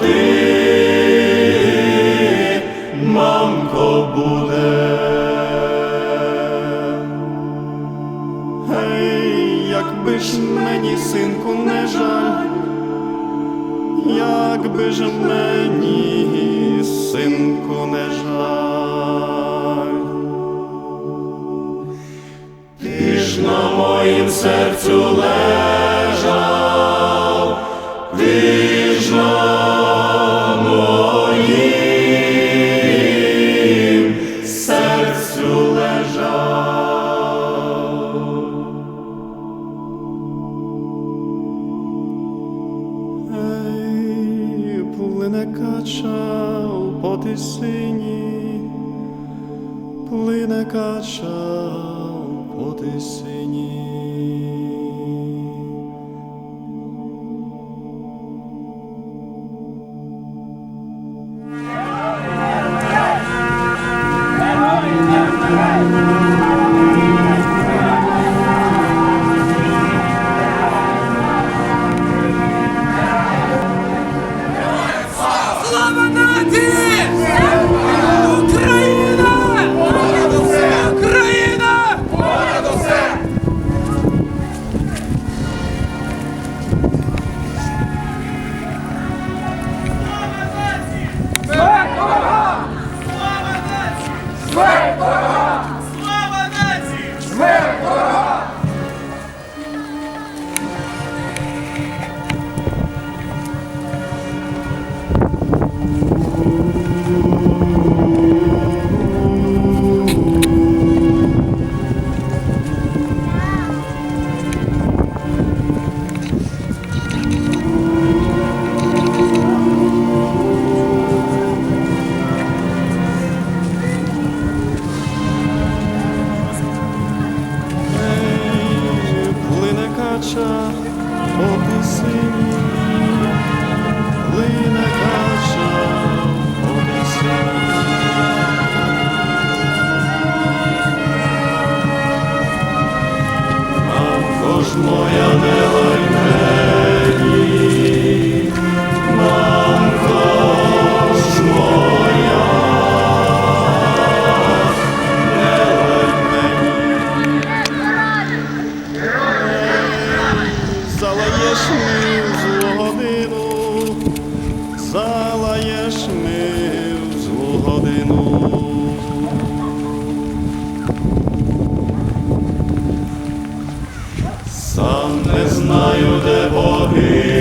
ти, мамко, буде. Гей, якби ж мені, синку, не жаль, якби ж мені, синку, не жаль. Ти ж на моїм серцю лежав, у залаєш ми в злу годину. Сам не знаю, де погину,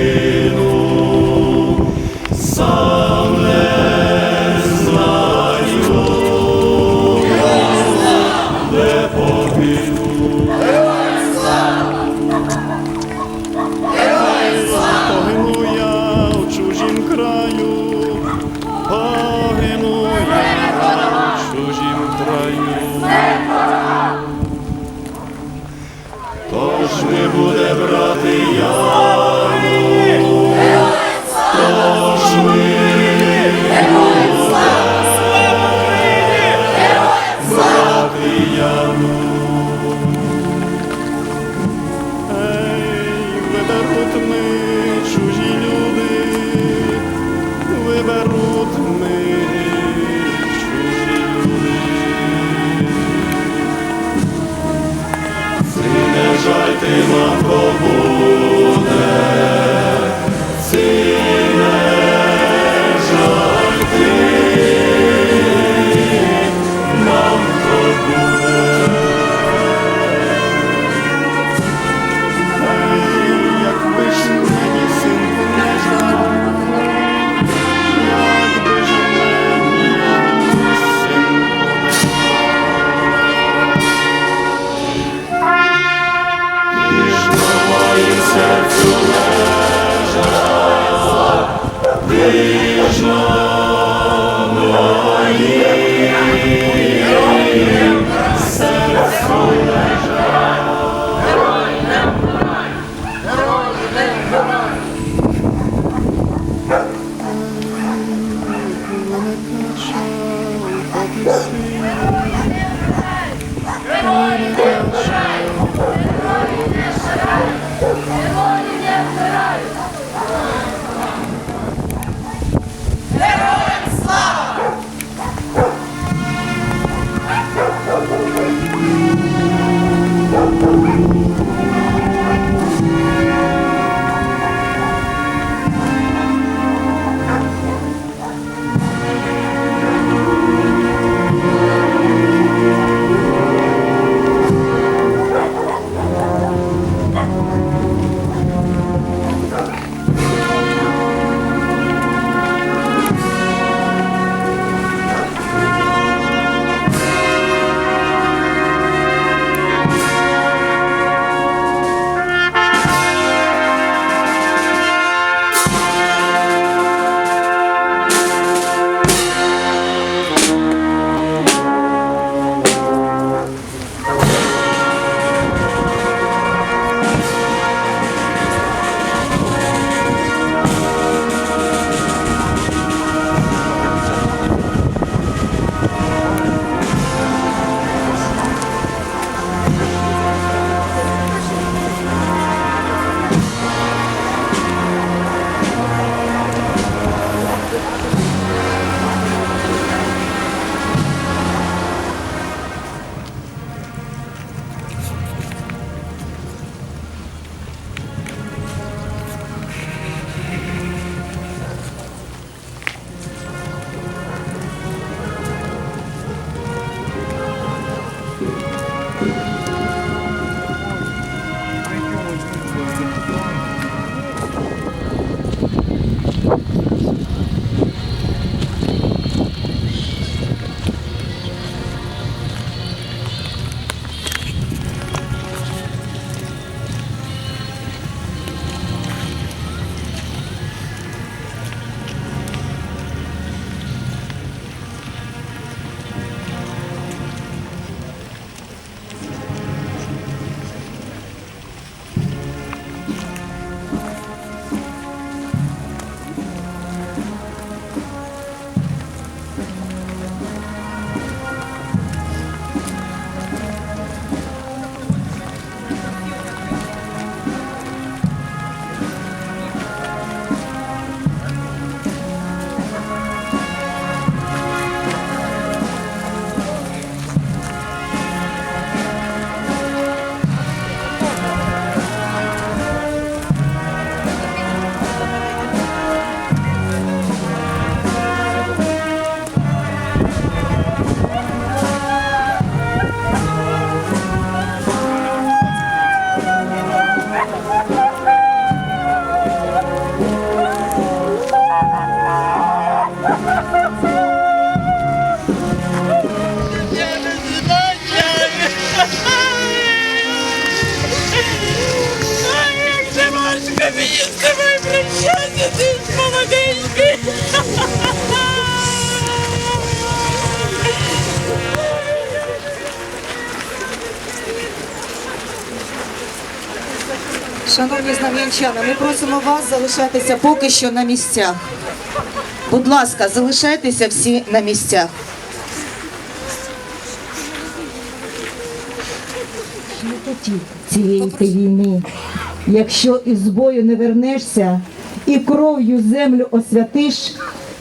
Шановні знам'янчани, ми просимо вас залишатися поки що на місцях. Будь ласка, залишайтеся всі на місцях. Цієї ти війни. Якщо із бою не вернешся і кров'ю землю освятиш,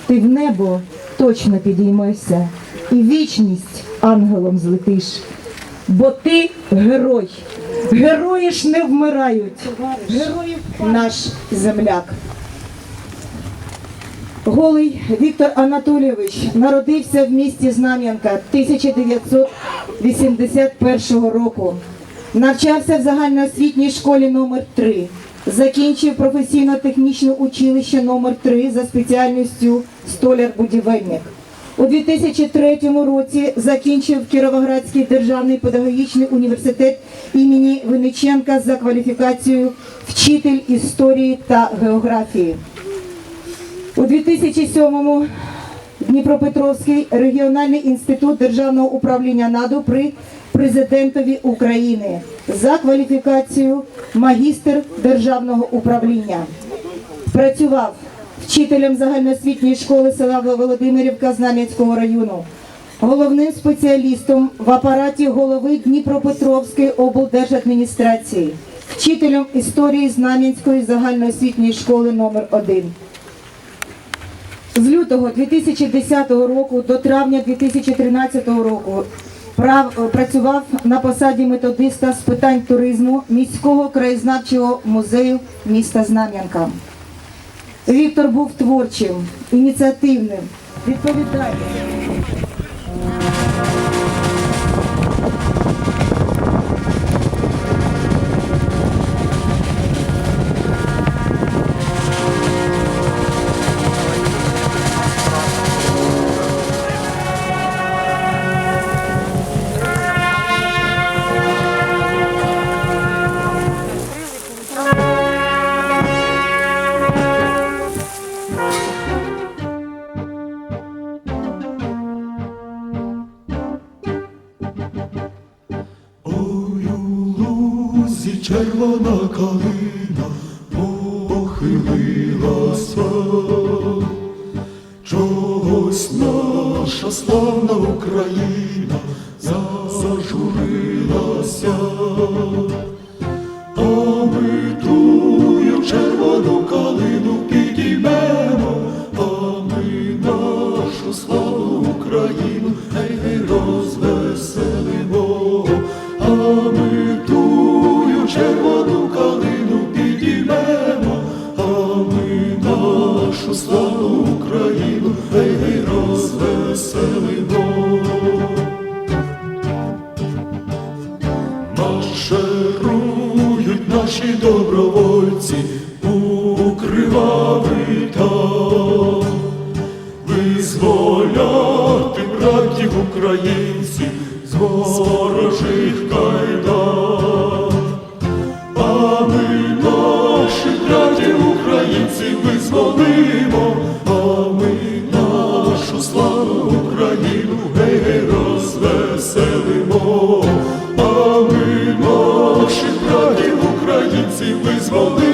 ти в небо точно підіймешся і вічність ангелом злетиш. Бо ти герой. Герої ж не вмирають. Героїв наш земляк. Голий Віктор Анатолійович народився в місті Знам'янка 1981 року. Навчався в загальноосвітній школі номер 3 Закінчив професійно-технічне училище номер 3 за спеціальністю столяр-будівельник. У 2003 році закінчив Кіровоградський державний педагогічний університет імені Винниченка за кваліфікацією вчитель історії та географії. У 2007-му Дніпропетровський регіональний інститут державного управління НАДУ при президентові України за кваліфікацією магістр державного управління. Працював вчителем загальноосвітньої школи села Володимирівка Знам'янського району, головним спеціалістом в апараті голови Дніпропетровської облдержадміністрації, вчителем історії Знам'янської загальноосвітньої школи номер 1 з лютого 2010 року до травня 2013 року працював на посаді методиста з питань туризму міського краєзнавчого музею міста Знам'янка. Віктор був творчим, ініціативним, відповідальним. Червона калина похилилася, чогось наша славна Україна зажурилася, а ми Марширують наші добровольці у кривавий там, визволяти братів українців з ворожих кайдан. А ми наших братів українців визволимо, а ми нашу славу Україну гей, розвеселимо, а